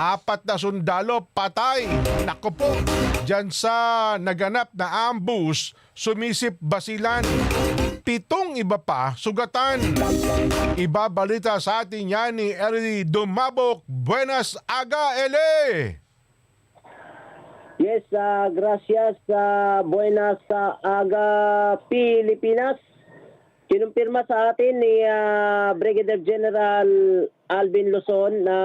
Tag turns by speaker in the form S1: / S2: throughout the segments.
S1: Apat na sundalo patay. Nako po, dyan sa naganap na ambush, sumisip basilan. Pitong iba pa sugatan. Ibabalita sa atin yan ni Eli Dumabok. Buenas aga, Eli!
S2: Yes, ah, gracias sa Buenas sa Aga Pilipinas. Kinumpirma sa atin ni ah, Brigadier General Alvin Luzon na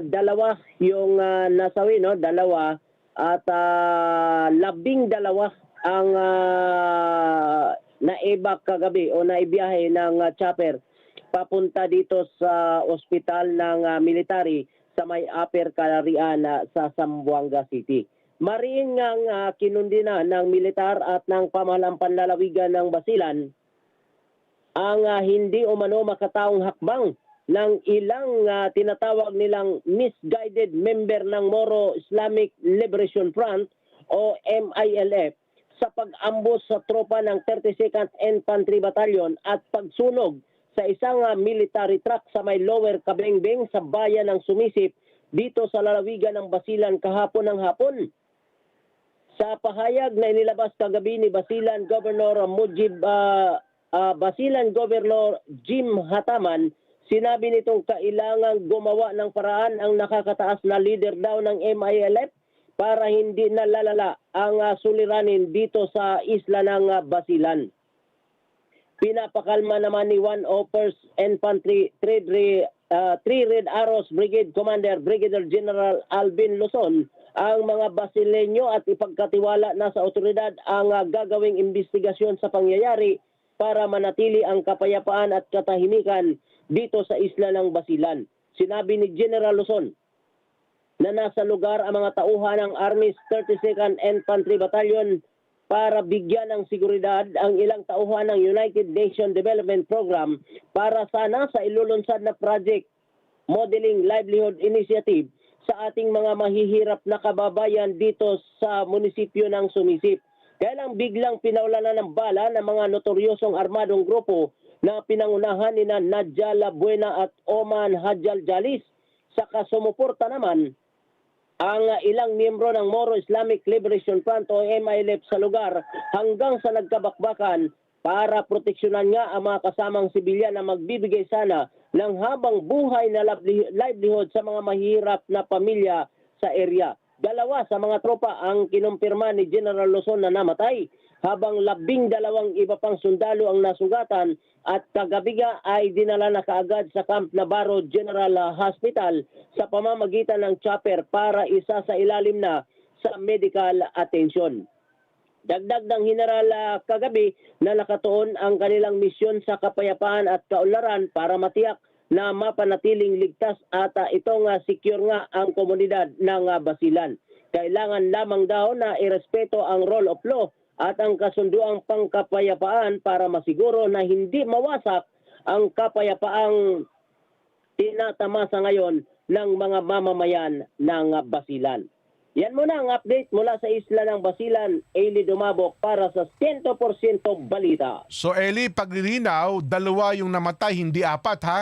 S2: dalawa yung ah, nasawi, no? Dalawa. At ah, labing dalawa ang uh, naibak kagabi o naibiyahe ng ah, chopper papunta dito sa ospital ng ah, military sa may Upper Calarian ah, sa Zamboanga City. Mariin nga uh, kinundi na ng militar at ng pamahalang panlalawigan ng Basilan ang ah, hindi umano makataong hakbang ng ilang ah, tinatawag nilang misguided member ng Moro Islamic Liberation Front o MILF sa pag-ambos sa tropa ng 32nd Infantry Battalion at pagsunog sa isang ah, military truck sa may Lower Kabengbeng sa bayan ng Sumisip dito sa lalawigan ng Basilan kahapon ng hapon. Sa pahayag na inilabas kagabi ni Basilan Governor Mujib ah, ah, Basilan Governor Jim Hataman, sinabi nitong kailangang gumawa ng paraan ang nakakataas na leader daw ng MILF para hindi nalalala ang ah, suliranin dito sa isla ng ah, Basilan. Pinapakalma naman ni 1 First Infantry 3 Re- ah, 3 Red Arrows Brigade Commander Brigadier General Alvin Luzon ang mga Basileño at ipagkatiwala na sa otoridad ang gagawing investigasyon sa pangyayari para manatili ang kapayapaan at katahimikan dito sa isla ng Basilan. Sinabi ni General Luzon na nasa lugar ang mga tauhan ng Army's 32nd Infantry Battalion para bigyan ng seguridad ang ilang tauhan ng United Nations Development Program para sana sa ilulunsad na project Modeling Livelihood Initiative sa ating mga mahihirap na kababayan dito sa munisipyo ng Sumisip. Kaya lang biglang pinaulanan ng bala ng mga notoryosong armadong grupo na pinangunahan ni na Nadja Labuena at Oman Hajjal Jalis. Saka sumuporta naman ang ilang miyembro ng Moro Islamic Liberation Front o MILF sa lugar hanggang sa nagkabakbakan para proteksyonan nga ang mga kasamang sibilyan na magbibigay sana ng habang buhay na livelihood sa mga mahirap na pamilya sa area. Dalawa sa mga tropa ang kinumpirma ni General Luzon na namatay habang labing dalawang iba pang sundalo ang nasugatan at kagabiga ay dinala na kaagad sa Camp Navarro General Hospital sa pamamagitan ng chopper para isa sa ilalim na sa medical attention. Dagdag ng General ah, kagabi na nakatuon ang kanilang misyon sa kapayapaan at kaunlaran para matiyak na mapanatiling ligtas at ah, itong ah, secure nga ang komunidad ng ah, Basilan. Kailangan lamang daw na irespeto ang rule of law at ang kasunduang pangkapayapaan para masiguro na hindi mawasak ang kapayapaang tinatamasa ngayon ng mga mamamayan ng Basilan. Yan muna ang update mula sa isla ng Basilan, Ailey Dumabok para sa 100% balita.
S1: So Eli, paglilinaw, dalawa yung namatay, hindi apat ha?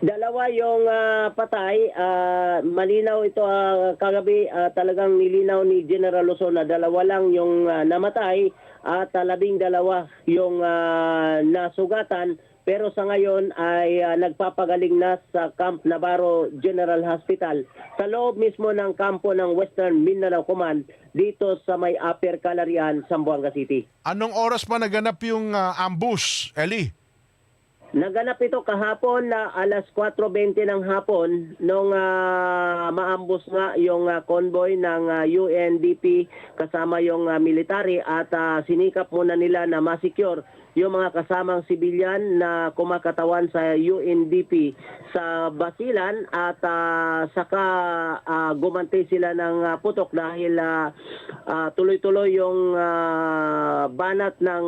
S2: Dalawa yung ah, patay, ah, malinaw ito ah, kagabi, ah, talagang nilinaw ni General Luzon na dalawa lang yung ah, namatay at ah, labing dalawa yung ah, nasugatan. Pero sa ngayon ay ah, nagpapagaling na sa Camp Navarro General Hospital sa loob mismo ng kampo ng Western Mindanao Command dito sa may Upper Calarian, Zamboanga City.
S1: Anong oras pa naganap yung ah, ambush, Eli?
S2: Naganap ito kahapon na alas 4.20 ng hapon nung ah, maambos nga yung ah, convoy ng ah, UNDP kasama yung ah, military at ah, sinikap muna nila na masecure yung mga kasamang sibilyan na kumakatawan sa UNDP sa Basilan at ah, saka ah, gumantay sila ng ah, putok dahil ah, ah, tuloy-tuloy yung ah, banat ng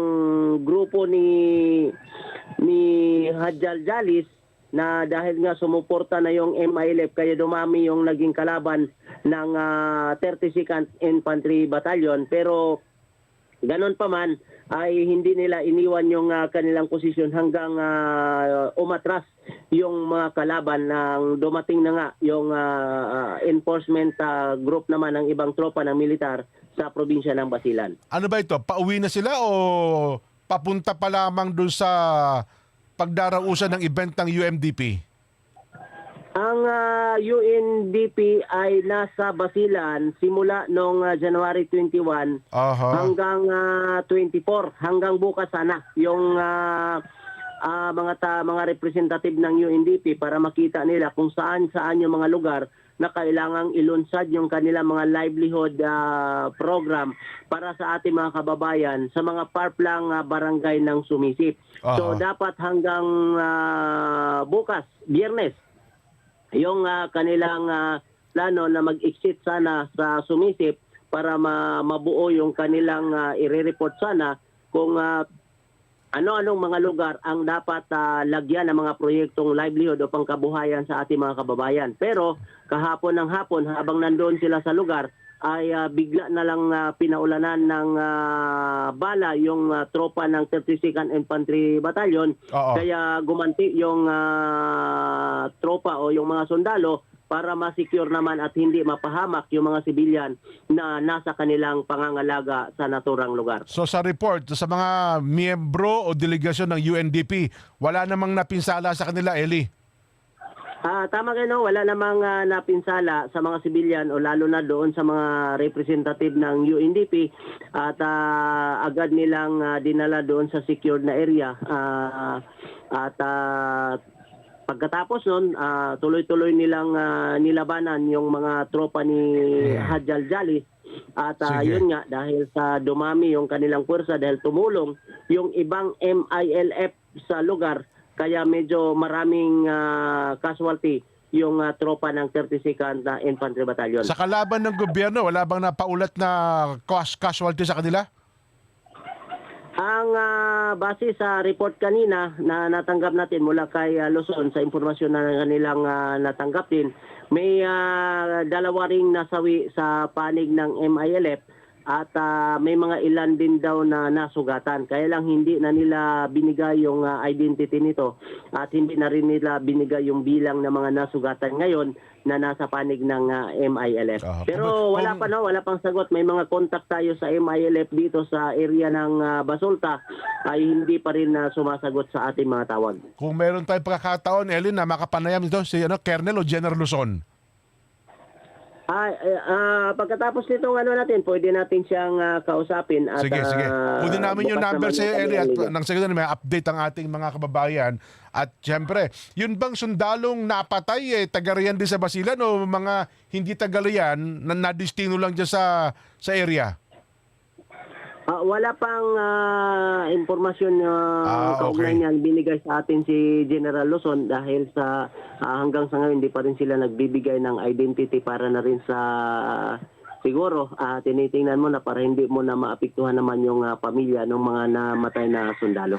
S2: grupo ni ni Hajjal Jalis na dahil nga sumuporta na yung MILF kaya dumami yung naging kalaban ng ah, 32nd Infantry Battalion pero ganon pa man ay hindi nila iniwan yung ah, kanilang posisyon hanggang ah, umatras yung mga kalaban ng dumating na nga yung ah, enforcement ah, group naman ng ibang tropa ng militar sa probinsya ng Basilan.
S1: Ano ba ito? Pauwi na sila o papunta pa lamang dun sa pagdarausan ng event ng UMDP?
S2: Ang ah, UNDP ay nasa Basilan simula noong ah, January 21
S1: Aha.
S2: hanggang ah, 24 hanggang bukas sana yung ah, ah, mga ta, mga representative ng UNDP para makita nila kung saan saan yung mga lugar na kailangang ilunsad yung kanilang mga livelihood ah, program para sa ating mga kababayan sa mga parplang ah, barangay ng sumisip. So
S1: Aha.
S2: dapat hanggang ah, bukas, biyernes, yung ah, kanilang ah, plano na mag-exit sana sa sumisip para ma- mabuo yung kanilang ah, i-report sana kung ah, ano-anong mga lugar ang dapat ah, lagyan ng mga proyektong livelihood o pangkabuhayan sa ating mga kababayan. Pero kahapon ng hapon habang nandoon sila sa lugar ay ah, bigla na lang ah, pinaulanan ng ah, bala yung ah, tropa ng 32nd Infantry Battalion
S1: Oo.
S2: kaya gumanti yung ah, tropa o yung mga sundalo para ma-secure naman at hindi mapahamak yung mga sibilyan na nasa kanilang pangangalaga sa naturang lugar.
S1: So sa report, sa mga miyembro o delegasyon ng UNDP, wala namang napinsala sa kanila, Eli.
S2: Ah, tama kayo, no? wala namang ah, napinsala sa mga sibilyan o lalo na doon sa mga representative ng UNDP at ah, agad nilang ah, dinala doon sa secured na area Ah, at ah, pagkatapos nun ah, tuloy-tuloy nilang ah, nilabanan yung mga tropa ni Hajjal Jali at
S1: Sige.
S2: yun nga dahil sa dumami yung kanilang puwersa dahil tumulong yung ibang MILF sa lugar kaya medyo maraming ah, casualty yung ah, tropa ng 32nd na Infantry Battalion.
S1: Sa kalaban ng gobyerno, wala bang napaulat na cas- casualty sa kanila?
S2: Ang ah, base sa report kanina na natanggap natin mula kay ah, Luzon sa impormasyon na kanilang ah, natanggap din, may ah, dalawa ring nasawi sa panig ng MILF at ah, may mga ilan din daw na nasugatan. Kaya lang hindi na nila binigay yung ah, identity nito at hindi na rin nila binigay yung bilang ng mga nasugatan ngayon na nasa panig ng ah, MILF.
S1: Ah,
S2: Pero wala pa no, wala pang sagot. May mga contact tayo sa MILF dito sa area ng ah, Basulta ay hindi pa rin na sumasagot sa ating mga tawag.
S1: Kung meron tayong pagkakataon, Eli, na makapanayam ito si ano, Colonel o General Luzon.
S2: Ah, ah, pagkatapos nitong ano natin, pwede natin siyang ah, kausapin at
S1: Sige, sige.
S2: ah,
S1: Kunin namin yung
S2: bukas
S1: number
S2: naman
S1: sa
S2: yung
S1: Eli at
S2: liga.
S1: nang sige may update ang ating mga kababayan. At syempre, yun bang sundalong napatay eh, taga-riyan din sa Basilan o mga hindi taga-riyan na nadistino lang dyan sa, sa area?
S2: Ah, wala pang ah, impormasyon na
S1: Ah,
S2: kaugnay
S1: okay.
S2: niyan binigay sa atin si General Luzon dahil sa ah, hanggang sa ngayon hindi pa rin sila nagbibigay ng identity para na rin sa siguro ah, tinitingnan mo na para hindi mo na maapektuhan naman yung ah, pamilya ng mga namatay na sundalo.